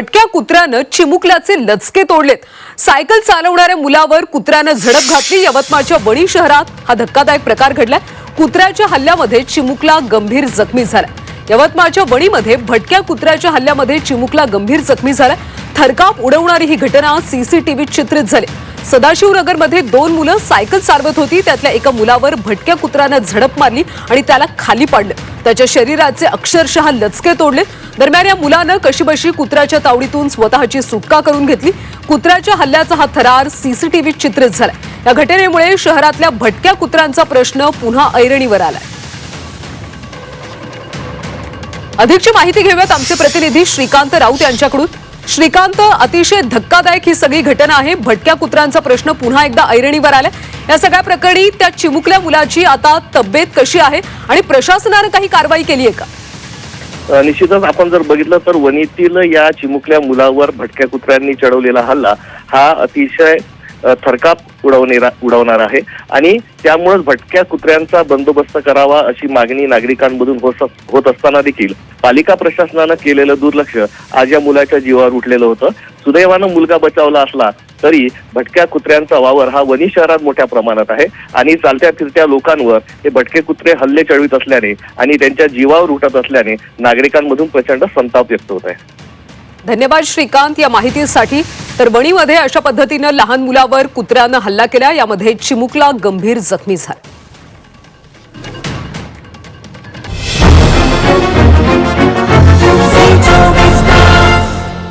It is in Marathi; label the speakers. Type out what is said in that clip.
Speaker 1: भटक्या कुत्र्यानं चिमुकल्याचे लचके तोडलेत. सायकल चालवणाऱ्या मुलावर कुत्र्यानं झडप घातली. यवतमाळच्या वणी शहरात हा धक्कादायक प्रकार घडलाय. कुत्र्याच्या हल्ल्यामध्ये चिमुकला गंभीर जखमी झाला यवतमाळच्या वणीमध्ये भटक्या कुत्र्याच्या हल्ल्यामध्ये चिमुकला गंभीर जखमी झाला थरकाप उडवणारी ही घटना सीसीटीव्हीत चित्रित झाली. सदाशिवनगरमध्ये दोन मुलं सायकल चालवत होती. त्यातल्या एका मुलावर भटक्या कुत्र्यानं झडप मारली आणि त्याला खाली पाडलं. त्याच्या शरीराचे अक्षरशः लचके तोडले दरम्यान या मुलानं कशीबशी कुत्र्याच्या तावडीतून स्वतःची सुटका करून घेतली. कुत्र्याच्या हल्ल्याचा हा थरार सीसीटीव्हीत चित्रित झाला या घटनेमुळे शहरातल्या भटक्या कुत्र्यांचा प्रश्न पुन्हा ऐरणीवर आलाय. अधिकची माहिती घेऊयात आमचे प्रतिनिधी श्रीकांत राऊत यांच्याकडून. श्रीकांत अतिशय धक्कादायक ही सगळी घटना आहे. भटक्या कुत्र्यांचा प्रश्न पुन्हा एकदा ऐरणीवर आलाय. या सगळ्या प्रकरणी त्या चिमुकल्या मुलाची आता तब्येत कशी आहे आणि प्रशासनानं काही कारवाई केली आहे का?
Speaker 2: निश्चितच आपण जर बघितलं तर वणीतील या चिमुकल्या मुलावर भटक्या कुत्र्यांनी चढवलेला हल्ला हा अतिशय थरकाप उडवणे उडवणार आहे. आणि त्यामुळेच भटक्या कुत्र्यांचा बंदोबस्त करावा अशी मागणी नागरिकांमधून होत होत असताना देखील पालिका प्रशासनानं केलेलं दुर्लक्ष आज या मुलाच्या जीवावर उठलेलं होतं. सुदैवानं मुलगा बचावला असला तरी भटक्या कुत्र्यांचा वावर हा वनी शहरात मोठ्या प्रमाणात आहे आणि चालत्या फिरत्या लोकांवर हे भटके कुत्रे हल्ले चढवित असल्याने आणि त्यांच्या जीवावर उठत असल्याने नागरिकांमधून प्रचंड संताप व्यक्त होत आहे.
Speaker 1: धन्यवाद श्रीकांत या माहितीसाठी. तर वणीमध्ये अशा पद्धतीनं लहान मुलावर कुत्र्यानं हल्ला केला यामध्ये चिमुकला गंभीर जखमी झाला.